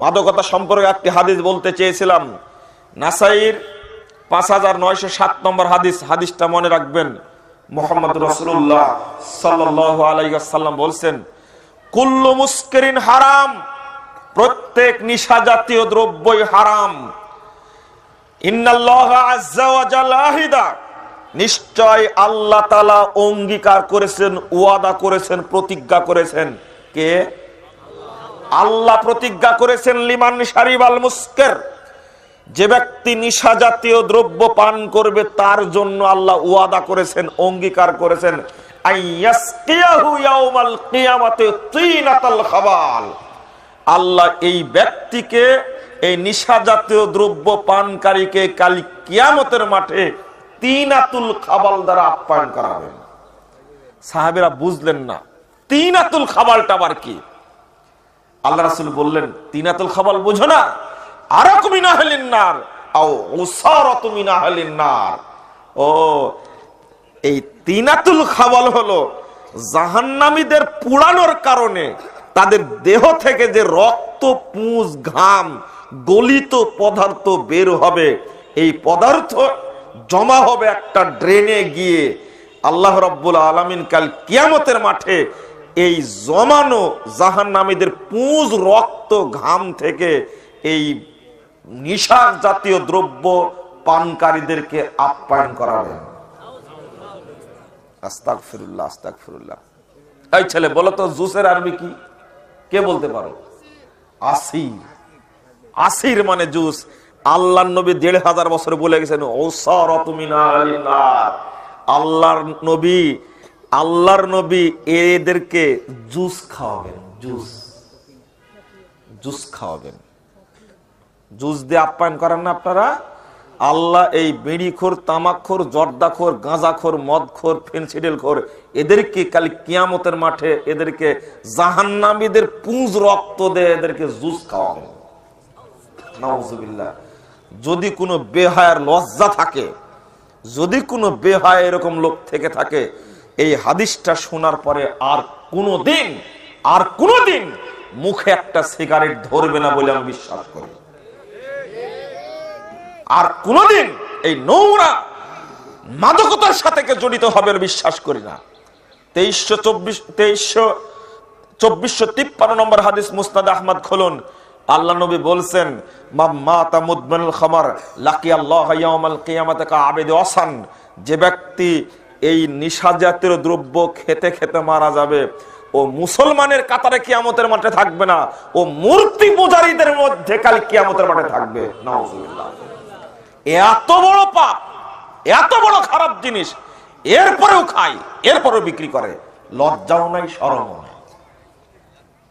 মাদকতা সম্পর্কে একটি হাদিস বলতে চেয়েছিলাম। নাসাইর পাঁচ হাজার নয়শো সাত নম্বর হাদিস, হাদিসটা মনে রাখবেন। মোহাম্মদ রসুল্লাহ সাল্লাহ আলাইসাল্লাম বলছেন, কুল্লু মুস্করিন হারাম, প্রত্যেক নিশা জাতীয় দ্রব্যই হারাম। নিশ্চয় আল্লাহ তালা অঙ্গীকার করেছেন, ওয়াদা করেছেন, প্রতিজ্ঞা করেছেন। কে? আল্লাহ প্রতিজ্ঞা করেছেন, লিমান শারিব আল মুস্কের। যে ব্যক্তি নিশা জাতীয় দ্রব্য পান করবে, তার জন্য আল্লাহ ওয়াদা করেছেন, অঙ্গীকার করেছেন। আল্লাহ এই ব্যক্তিকে, এই নিশা জাতীয় দ্রব্য পানকারীকে কালি কিয়ামতের মাঠে তিনাতুল খাবাল দ্বারা আপ্যায়ন করাবেন। সাহাবেরা বুঝলেন না, তিনাতুল খাবালটা আবার কি? আল্লাহ রাসুল বললেন, তিনাতুল খাবাল বোঝো না। আরক মিনা হলিন নার মিনা হলিন নার। ও, এই তিনাতুল খাবাল হলো জাহান্নামীদের পুড়ানোর কারণে তাদের দেহ থেকে যে রক্ত, পুঁজ, ঘাম, গলিত পদার্থ বের হবে, এই পদার্থ জমা হবে একটা ড্রেনে গিয়ে আল্লাহ রব্বুল আলমিন কাল কিয়ামতের মাঠে এই জমানো জাহান্নামীদের পুঁজ, রক্ত, ঘাম থেকে এই নিশা জাতীয় দ্রব্য পানকারীদেরকে আপ্যায়ন করাবেন এই ছেলে জুসের আরবি কি? কে বলতে পারো? আসির মানে জুস। আল্লাহ নবী দেড় হাজার বছরে বলে গেছেন আল্লাহর নবী আল্লাহর নবী এদেরকে জুস খাওয়াবেন, জুস। জুস খাওয়াবেন। জুস দিয়ে আপ্যায়ন করেন না আপনারা? আল্লাহ এই বিড়িখোর, তামাকখোর, জর্দাখোর, গাঁজাখোর, মদখোর ফেন্সিডেল খোর এদেরকে কালি কিয়ামতের মাঠে এদেরকে জাহান্নামীদের পুঁজ রক্ত দিয়ে এদেরকে জুস খাওয়াবে নাউজুবিল্লাহ। যদি কোনো বেহায়ের লজ্জা থাকে, যদি কোনো বেহায় এরকম লোক থেকে থাকে এই হাদিসটা শোনার পরে আর কোনো দিন আর কোনো দিন মুখে একটা সিগারেট ধরবে না বলে আমি বিশ্বাস করি। আর কোনদিন এই নোংরা মাদকতার সাথে জড়িত হবে বিশ্বাস করি না। তেইশশো চব্বিশ, তেইশশো চব্বিশশো তিপ্পান্ন নম্বর হাদিস মুস্তাদ আহমদ খোলন। আল্লাহ নবী বলছেন যে ব্যক্তি এই নিশা জাতীয় দ্রব্য খেতে খেতে মারা যাবে। ও মুসলমানের কাতারে কিয়ামতের মাঠে থাকবে না। ও মূর্তি পূজারীদের মধ্যে কাল কিয়ামতের মাঠে থাকবে। এত বড় পাপ এত বড় খারাপ জিনিস, এরপরেও খায়, এরপরেও বিক্রি করে। লজ্জাও নাই সরমও নাই।